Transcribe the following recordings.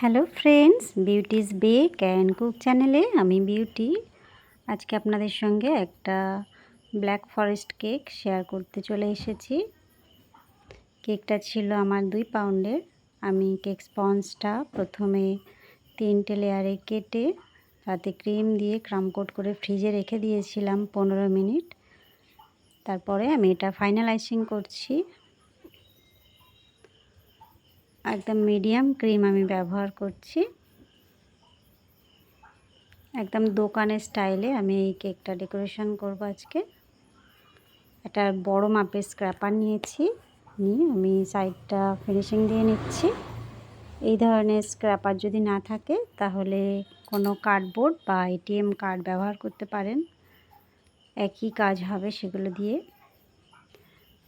Hello friends, Beauty's bake and cook চ্যানেলে আমি beauty. আজকে আপনাদের সঙ্গে একটা ব্ল্যাক ফরেস্ট কেক শেয়ার করতে চলে এসেছি। কেকটা ছিল আমার দুই পাউন্ডের। আমি কেক স্পঞ্জটা প্রথমে তিনটে লেয়ারে কেটে তাতে ক্রিম দিয়ে ক্রামকোট করে ফ্রিজে রেখে দিয়েছিলাম পনেরো মিনিট। তারপরে আমি এটা ফাইনালাইজিং করছি। একদম মিডিয়াম ক্রিম আমি ব্যবহার করছি। একদম দোকানের স্টাইলে আমি এই কেকটা ডেকোরেশন করব আজকে। একটা বড় মাপের স্ক্র্যাপার নিয়েছি, নিয়ে আমি সাইডটা ফিনিশিং দিয়ে নিচ্ছি। এই ধরনের স্ক্র্যাপার যদি না থাকে, তাহলে কোনো কার্ডবোর্ড বা এটিএম কার্ড ব্যবহার করতে পারেন। একই কাজ হবে সেগুলো দিয়ে।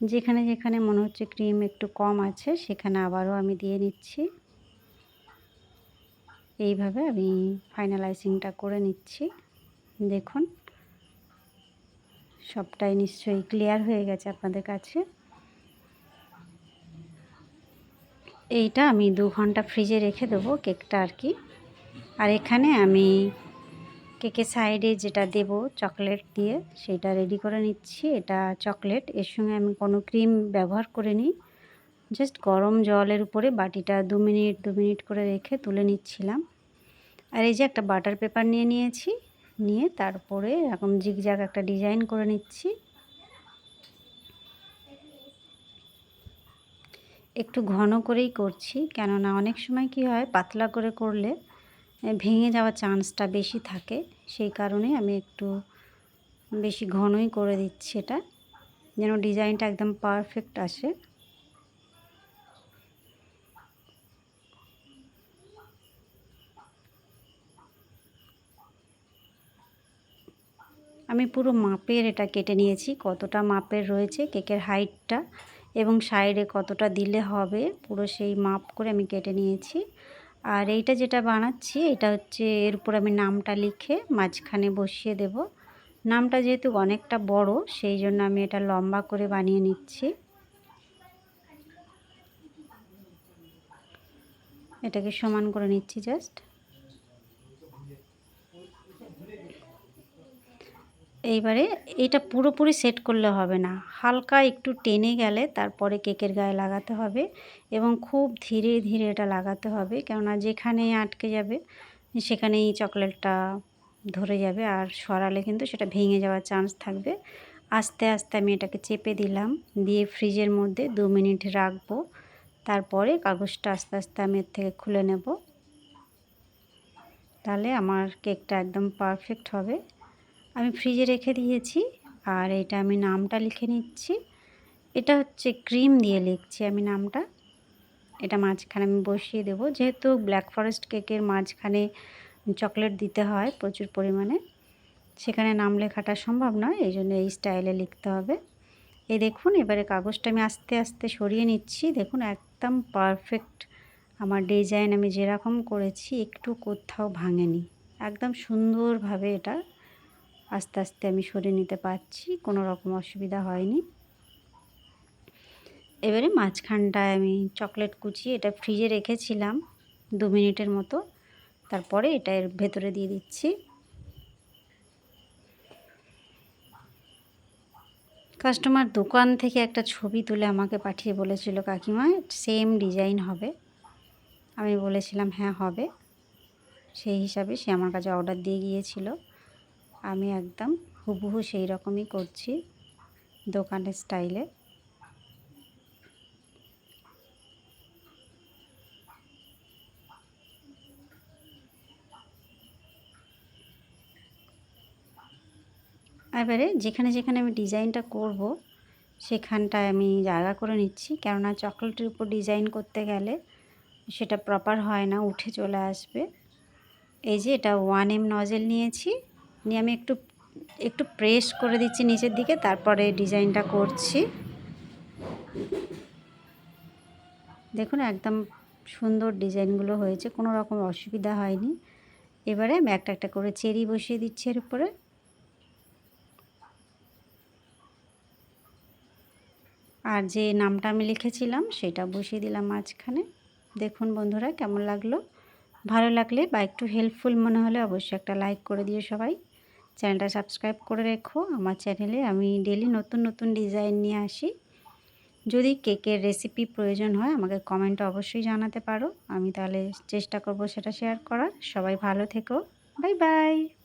যেখানে যেখানে মনে হচ্ছে ক্রিম একটু কম আছে, সেখানে আবারও আমি দিয়ে নিচ্ছি। এইভাবে আমি ফাইনালাইজিংটা করে নিচ্ছি। দেখুন, সবটাই নিশ্চয়ই ক্লিয়ার হয়ে গেছে আপনাদের কাছে। এইটা আমি দু ঘণ্টা ফ্রিজে রেখে দেবো কেকটা আর কি। আর এখানে আমি কেকের সাইডে যেটা দেব চকলেট দিয়ে, সেটা রেডি করে নিচ্ছি। এটা চকলেট, এর সঙ্গে আমি কোনো ক্রিম ব্যবহার করে নিই জাস্ট গরম জলের উপরে বাটিটা দু মিনিট দু মিনিট করে রেখে তুলে নিচ্ছিলাম। আর এই যে একটা বাটার পেপার নিয়ে নিয়েছি, নিয়ে তারপরে এরকম জিগজাগ একটা ডিজাইন করে নিচ্ছি। একটু ঘন করেই করছি, কেননা অনেক সময় কি হয়, পাতলা করে করলে ভেঙে যাওয়ার চান্সটা বেশি থাকে। সেই কারণে আমি একটু বেশি ঘনই করে দিচ্ছি এটা, যেন ডিজাইনটা একদম পারফেক্ট আসে। আমি পুরো মাপের এটা কেটে নিয়েছি, কতটা মাপের রয়েছে, কেকের হাইটটা এবং সাইডে কতটা দিলে হবে, পুরো সেই মাপ করে আমি কেটে নিয়েছি। আর এইটা যেটা বানাচ্ছি, এটা হচ্ছে এর উপর আমি নামটা লিখে মাঝখানে বসিয়ে দেব। নামটা যেহেতু অনেকটা বড়, সেই জন্য আমি এটা লম্বা করে বানিয়ে নিচ্ছি। এটাকে সমান করে নিচ্ছি জাস্ট। এইবারে এটা পুরোপুরি সেট করলে হবে না। হালকা একটু টেনে গেলে তারপরে কেকের গায়ে লাগাতে হবে এবং খুব ধীরে ধীরে এটা লাগাতে হবে। কেননা যেখানে আটকে যাবে, সেখানেই চকলেটটা ধরে যাবে আর সরালে কিন্তু সেটা ভেঙে যাওয়ার চান্স থাকবে। আস্তে আস্তে আমি এটাকে চেপে দিলাম, দিয়ে ফ্রিজের মধ্যে দু মিনিট রাখব। তারপরে কাগজটা আস্তে আস্তে আমি এর থেকে খুলে নেব। তাহলে আমার কেকটা একদম পারফেক্ট হবে। আমি ফ্রিজে রেখে দিয়েছি আর এটা আমি নামটা লিখে নিচ্ছি। এটা হচ্ছে ক্রিম দিয়ে লিখছি আমি নামটা। এটা মাঝখানে আমি বসিয়ে দেবো। যেহেতু ব্ল্যাক ফরেস্ট কেকের মাঝখানে চকলেট দিতে হয় প্রচুর পরিমাণে, সেখানে নাম লেখাটা সম্ভব নয়, এই জন্য এই স্টাইলে লিখতে হবে। এই দেখুন, এবারে কাগজটা আমি আস্তে আস্তে সরিয়ে নিচ্ছি। দেখুন, একদম পারফেক্ট আমার ডিজাইন আমি যেরকম করেছি, একটু কোথাও ভাঙেনি। একদম সুন্দরভাবে এটা আস্তে আস্তে আমি সরে নিতে পারছি, কোনো রকম অসুবিধা হয়নি। এবারে মাঝখানটায় আমি চকলেট কুচি এটা ফ্রিজে রেখেছিলাম দু মিনিটের মতো, তারপরে এটা এর ভেতরে দিয়ে দিচ্ছি। কাস্টমার দোকান থেকে একটা ছবি তুলে আমাকে পাঠিয়ে বলেছিল, কাকিমা, সেম ডিজাইন হবে। আমি বলেছিলাম হ্যাঁ হবে। সেই হিসাবে সে আমার কাছে অর্ডার দিয়ে গিয়েছিল। আমি একদম হুবহু সেই রকমই করছি দোকানের স্টাইলে। এবারে যেখানে যেখানে আমি ডিজাইনটা করব, সেখানটায় আমি জায়গা করে নিচ্ছি। কেননা চকলেটের উপর ডিজাইন করতে গেলে সেটা প্রপার হয় না, উঠে চলে আসবে। এই যে এটা ওয়ান এম নজেল নিয়েছি। নিয়ে আমি একটু একটু প্রেস করে দিচ্ছি নিচের দিকে, তারপরে ডিজাইনটা করছি। দেখুন, একদম সুন্দর ডিজাইনগুলো হয়েছে, কোনো রকম অসুবিধা হয়নি। এবারে আমি একটা একটা করে চেরি বসিয়ে দিচ্ছি এর উপরে। আর যে নামটা আমি লিখেছিলাম, সেটা বসিয়ে দিলাম মাঝখানে। দেখুন বন্ধুরা, কেমন লাগল? ভালো লাগলে বা একটু হেল্পফুল মনে হলে অবশ্যই একটা লাইক করে দিও সবাই। চ্যানেলটা সাবস্ক্রাইব করে রেখো। আমার চ্যানেলে আমি ডেলি নতুন নতুন ডিজাইন নিয়ে আসি। যদি কেকের রেসিপি প্রয়োজন হয়, আমাকে কমেন্টে অবশ্যই জানাতে পারো। আমি তাহলে চেষ্টা করব সেটা শেয়ার করার। সবাই ভালো থেকো। Bye bye.